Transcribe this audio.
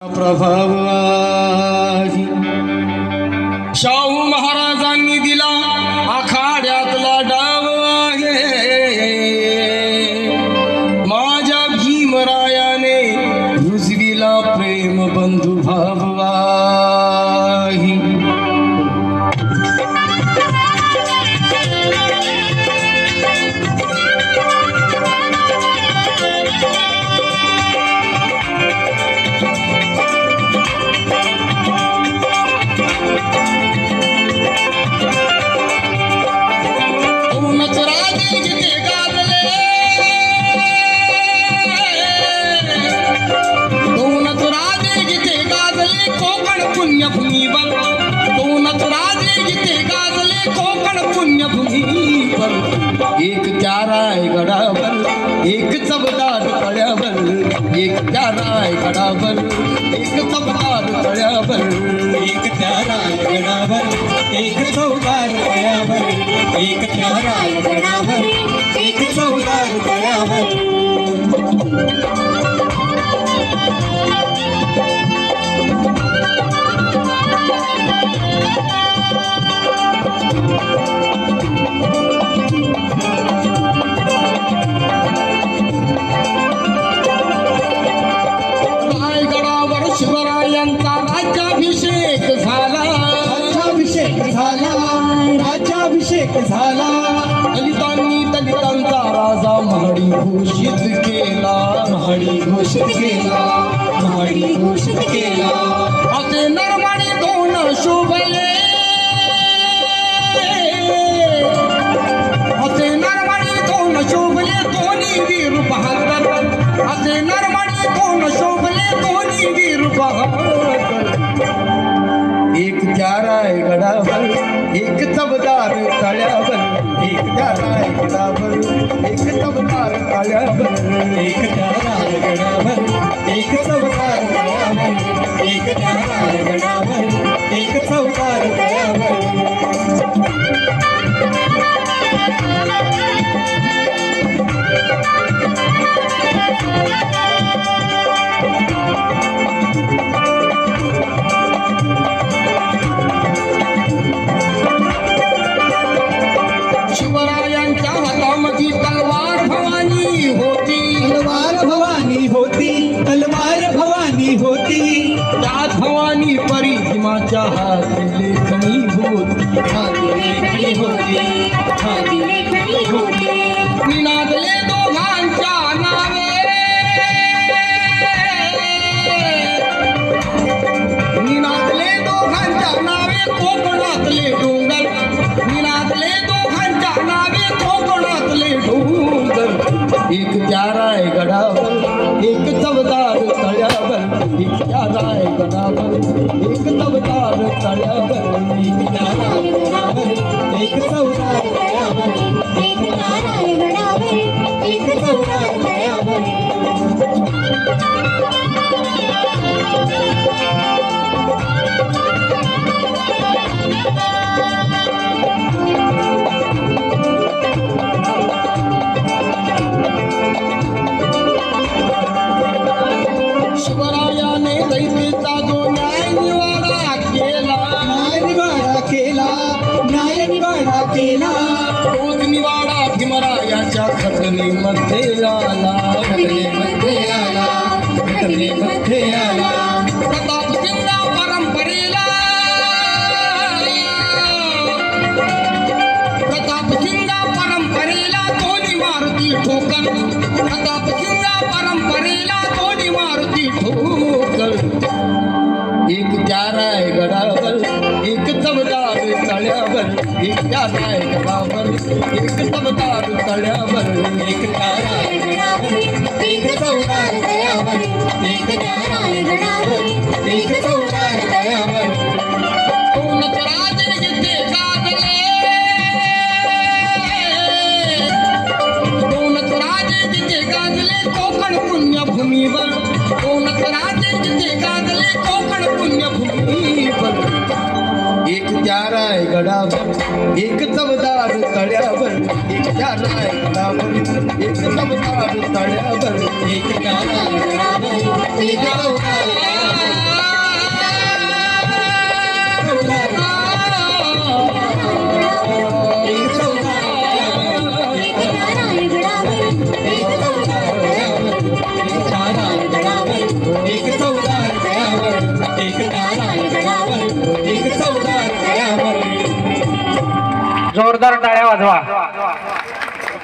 Para पर एक त्या रायगडावर एक चबदार तळ्यावर एक त्या रायगडावर एक चबदार तळ्यावर. एक त्या रायगडावर एक चौदार तळ्यावर एक त्या राय झाला. दलितांनी दलितांचा राजा महाडी घोषित केला. महाडी घोषित केला. महाडी घोषित केला. असे नरमाणी दोन शोभले. असे नरमाणी दोन शोभले दोन्ही वीर बहादर असे नरमाणी दोन शोभले दोन्ही वीर बहादर एक त्या रायगडावर एक चबदार तळ्यावर एक त्या रायगडावर एक चबदार तळ्यावर एक त्या रायगडावर एक चौदार तळ्यावर एक त्या रायगडावर एक चौदार भवानी होती तलवार भवानी होती. त्या भवानी परी भीमाच्या हात लेखनी होती. हाती होती. हाती होती. निनादले दोघांच्या नावे. निनादले दोघांच्या नावे कोकणातले डोंगर. निनादले दोघांच्या नावे कोकणातले डोंगर. एक रायगडावर एक चवदार तळ्यावर एक त्या रायगडावर एक चवदार तळ्यावर एक त्या रायगडावर एक चवदार तळ्यावर निवाडा भीमरायाच्या आला घटनेमध्ये आला घटनेमध्ये आला. चमदार तळ्यावर एक त्या रायगडावर एक चौदार तळ्यावर एक त्या रायगडावर एक चौदार पुण्यभूमीवर राजे जिथे गाजले कोकण पुण्यभूमीवर एक त्या रायगडावर एक चवदार तळ्यावर एक त्या रायगडावर एक चवदार तळ्यावर एक त्या रायगडावर जोरदार टाळ्या वाजवा.